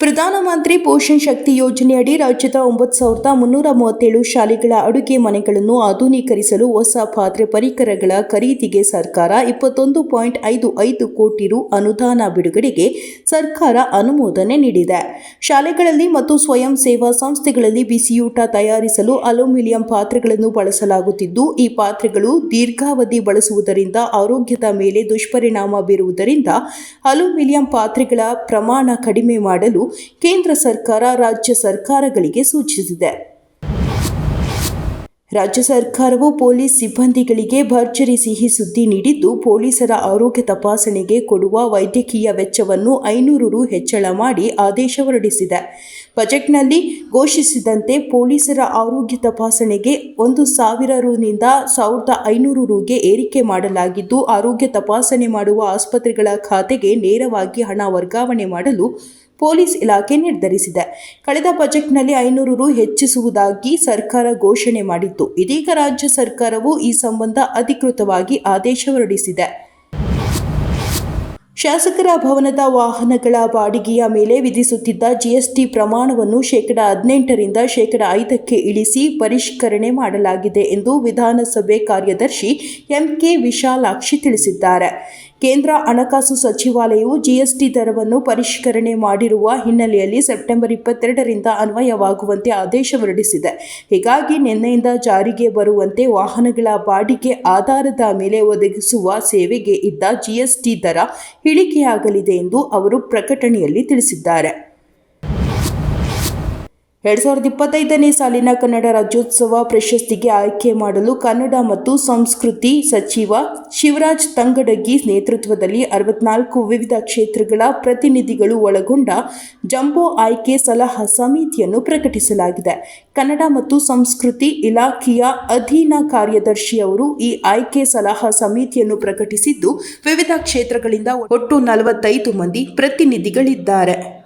ಪ್ರಧಾನಮಂತ್ರಿ ಪೋಷಣ್ ಶಕ್ತಿ ಯೋಜನೆಯಡಿ ರಾಜ್ಯದ ಒಂಬತ್ತು ಸಾವಿರದ ಮುನ್ನೂರ ಮೂವತ್ತೇಳು ಶಾಲೆಗಳ ಅಡುಗೆ ಮನೆಗಳನ್ನು ಆಧುನೀಕರಿಸಲು ಹೊಸ ಪಾತ್ರೆ ಪರಿಕರಗಳ ಖರೀದಿಗೆ ಸರ್ಕಾರ ಇಪ್ಪತ್ತೊಂದು ಪಾಯಿಂಟ್ ಐದು ಐದು ಕೋಟಿ ರು ಅನುದಾನ ಬಿಡುಗಡೆಗೆ ಸರ್ಕಾರ ಅನುಮೋದನೆ ನೀಡಿದೆ. ಶಾಲೆಗಳಲ್ಲಿ ಮತ್ತು ಸ್ವಯಂ ಸೇವಾ ಸಂಸ್ಥೆಗಳಲ್ಲಿ ಬಿಸಿಯೂಟ ತಯಾರಿಸಲು ಅಲ್ಯೂಮಿನಿಯಂ ಪಾತ್ರೆಗಳನ್ನು ಬಳಸಲಾಗುತ್ತಿದ್ದು, ಈ ಪಾತ್ರೆಗಳು ದೀರ್ಘಾವಧಿ ಬಳಸುವುದರಿಂದ ಆರೋಗ್ಯದ ಮೇಲೆ ದುಷ್ಪರಿಣಾಮ ಬೀರುವುದರಿಂದ ಅಲ್ಯೂಮಿನಿಯಂ ಪಾತ್ರೆಗಳ ಪ್ರಮಾಣ ಕಡಿಮೆ ಮಾಡಲು ಕೇಂದ್ರ ಸರ್ಕಾರ ರಾಜ್ಯ ಸರ್ಕಾರಗಳಿಗೆ ಸೂಚಿಸಿದೆ. ರಾಜ್ಯ ಸರ್ಕಾರವು ಪೊಲೀಸ್ ಸಿಬ್ಬಂದಿಗಳಿಗೆ ಭರ್ಜರಿ ಸಿಹಿ ಸುದ್ದಿ ನೀಡಿದ್ದು, ಪೊಲೀಸರ ಆರೋಗ್ಯ ತಪಾಸಣೆಗೆ ಕೊಡುವ ವೈದ್ಯಕೀಯ ವೆಚ್ಚವನ್ನು ಐನೂರು ರು ಹೆಚ್ಚಳ ಮಾಡಿ ಆದೇಶ ಹೊರಡಿಸಿದೆ. ಬಜೆಟ್ನಲ್ಲಿ ಘೋಷಿಸಿದಂತೆ ಪೊಲೀಸರ ಆರೋಗ್ಯ ತಪಾಸಣೆಗೆ ಒಂದು ಸಾವಿರ ರುನಿಂದ ಸಾವಿರದ ಐನೂರು ರುಗೆ ಏರಿಕೆ ಮಾಡಲಾಗಿದ್ದು, ಆರೋಗ್ಯ ತಪಾಸಣೆ ಮಾಡುವ ಆಸ್ಪತ್ರೆಗಳ ಖಾತೆಗೆ ನೇರವಾಗಿ ಹಣ ವರ್ಗಾವಣೆ ಮಾಡಲು ಪೊಲೀಸ್ ಇಲಾಖೆ ನಿರ್ಧರಿಸಿದೆ. ಕಳೆದ ಬಜೆಟ್ನಲ್ಲಿ ಐನೂರು ರು ಹೆಚ್ಚಿಸುವುದಾಗಿ ಸರ್ಕಾರ ಘೋಷಣೆ ಮಾಡಿತ್ತು. ಇದೀಗ ರಾಜ್ಯ ಸರ್ಕಾರವು ಈ ಸಂಬಂಧ ಅಧಿಕೃತವಾಗಿ ಆದೇಶ ಹೊರಡಿಸಿದೆ. ಶಾಸಕರ ಭವನದ ವಾಹನಗಳ ಬಾಡಿಗೆಯ ಮೇಲೆ ವಿಧಿಸುತ್ತಿದ್ದ ಜಿಎಸ್ಟಿ ಪ್ರಮಾಣವನ್ನು ಶೇಕಡ ಹದಿನೆಂಟರಿಂದ ಶೇಕಡ ಐದಕ್ಕೆ ಇಳಿಸಿ ಪರಿಷ್ಕರಣೆ ಮಾಡಲಾಗಿದೆ ಎಂದು ವಿಧಾನಸಭೆ ಕಾರ್ಯದರ್ಶಿ ಎಂಕೆ ವಿಶಾಲಾಕ್ಷಿ ತಿಳಿಸಿದ್ದಾರೆ. ಕೇಂದ್ರ ಹಣಕಾಸು ಸಚಿವಾಲಯವು ಜಿಎಸ್ಟಿ ದರವನ್ನು ಪರಿಷ್ಕರಣೆ ಮಾಡಿರುವ ಹಿನ್ನೆಲೆಯಲ್ಲಿ ಸೆಪ್ಟೆಂಬರ್ ಇಪ್ಪತ್ತೆರಡರಿಂದ ಅನ್ವಯವಾಗುವಂತೆ ಆದೇಶ ಹೊರಡಿಸಿದೆ. ಹೀಗಾಗಿ ನಿನ್ನೆಯಿಂದ ಜಾರಿಗೆ ಬರುವಂತೆ ವಾಹನಗಳ ಬಾಡಿಗೆ ಆಧಾರದ ಮೇಲೆ ಒದಗಿಸುವ ಸೇವೆಗೆ ಇದ್ದ ಜಿಎಸ್ಟಿ ದರ ಇಳಿಕೆಯಾಗಲಿದೆ ಎಂದು ಅವರು ಪ್ರಕಟಣೆಯಲ್ಲಿ ತಿಳಿಸಿದ್ದಾರೆ. ಎರಡ್ ಸಾವಿರದ ಇಪ್ಪತ್ತೈದನೇ ಸಾಲಿನ ಕನ್ನಡ ರಾಜ್ಯೋತ್ಸವ ಪ್ರಶಸ್ತಿಗೆ ಆಯ್ಕೆ ಮಾಡಲು ಕನ್ನಡ ಮತ್ತು ಸಂಸ್ಕೃತಿ ಸಚಿವ ಶಿವರಾಜ್ ತಂಗಡಗಿ ನೇತೃತ್ವದಲ್ಲಿ ಅರವತ್ನಾಲ್ಕು ವಿವಿಧ ಕ್ಷೇತ್ರಗಳ ಪ್ರತಿನಿಧಿಗಳು ಒಳಗೊಂಡ ಜಂಬೋ ಆಯ್ಕೆ ಸಲಹಾ ಸಮಿತಿಯನ್ನು ಪ್ರಕಟಿಸಲಾಗಿದೆ. ಕನ್ನಡ ಮತ್ತು ಸಂಸ್ಕೃತಿ ಇಲಾಖೆಯ ಅಧೀನ ಕಾರ್ಯದರ್ಶಿಯವರು ಈ ಆಯ್ಕೆ ಸಲಹಾ ಸಮಿತಿಯನ್ನು ಪ್ರಕಟಿಸಿದ್ದು, ವಿವಿಧ ಕ್ಷೇತ್ರಗಳಿಂದ ಒಟ್ಟು ನಲವತ್ತೈದು ಮಂದಿ ಪ್ರತಿನಿಧಿಗಳಿದ್ದಾರೆ.